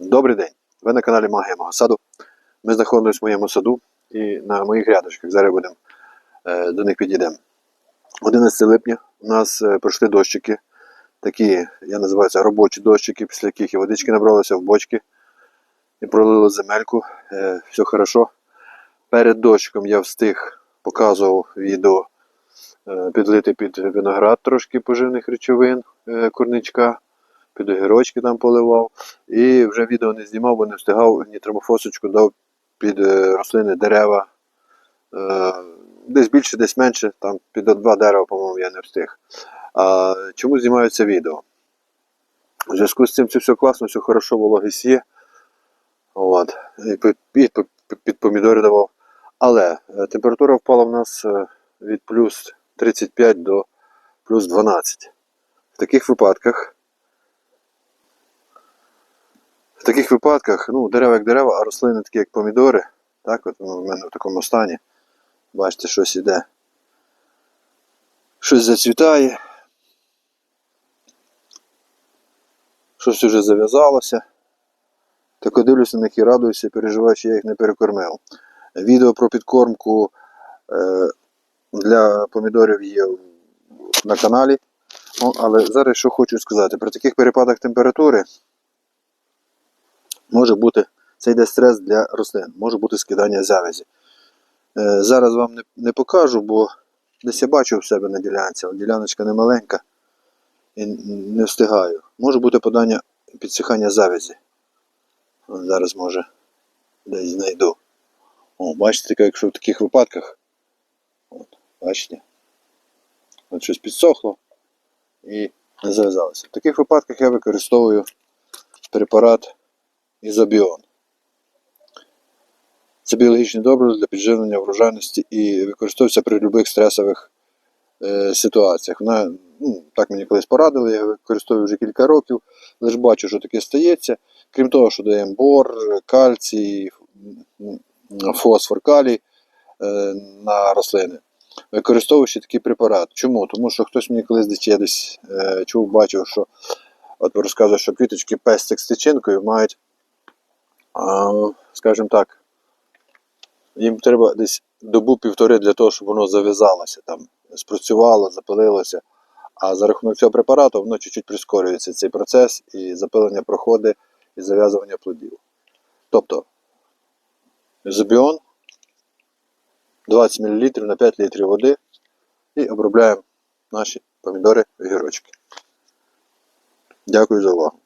Добрий день! Ви на каналі Магія мого саду. Ми знаходимося в моєму саду і на моїх грядочках. Зараз будемо е, до них підійдемо. 11 липня у нас е, пройшли дощики. Такі, я називаю це робочі дощики, після яких і водички набралося в бочки і пролило земельку. Е, все хорошо. Перед дощиком я встиг показував відео підлити під виноград трошки поживних речовин курничка, під огірочки там поливав. І вже відео не знімав, бо не встигав нітромофосочку дав під е, рослини дерева. Е, Десь більше, десь менше, там під два дерева, по-моєму, я не встиг. А чому знімаю це відео? У зв'язку з цим це все класно, все хорошо, вологість є. От. І під, під, під помідори давав. Але е, температура впала в нас від плюс 35 до плюс 12. В таких випадках в таких випадках, ну, дерева як дерева, а рослини такі як помідори, так, от ну, в мене в такому стані. Бачите, щось іде. Щось зацвітає. Щось вже зав'язалося. Так дивлюся на них і радуюся, переживаю, що я їх не перекормив. Відео про підкормку е, для помідорів є на каналі. Ну, але зараз що хочу сказати, при таких перепадах температури може бути, це йде стрес для рослин, може бути скидання завязі. Е, зараз вам не, не покажу, бо десь я бачу в себе на ділянці, діляночка не маленька і не встигаю. Може бути подання підсихання завязі. Зараз може десь знайду. О, бачите, якщо в таких випадках. От, бачите? От щось підсохло і не зав'язалося. В таких випадках я використовую препарат ізобіон. Це біологічний добрив для підживлення врожайності і використовується при будь-яких стресових е, ситуаціях. Вона, ну, так мені колись порадили, я використовую вже кілька років, лише бачу, що таке стається. Крім того, що даємо бор, кальцій, фосфор, калій е, на рослини. Використовую ще такий препарат. Чому? Тому що хтось мені колись десь я десь е, чув, бачив, що от розказує, що квіточки пестик з тичинкою мають, скажімо так, їм треба десь добу-півтори для того, щоб воно зав'язалося, там, спрацювало, запилилося. А за рахунок цього препарату воно чуть-чуть прискорюється цей процес і запилення проходить і зав'язування плодів. Тобто, ізобіон 20 мл на 5 літрів води і обробляємо наші помідори огірочки. Дякую за увагу.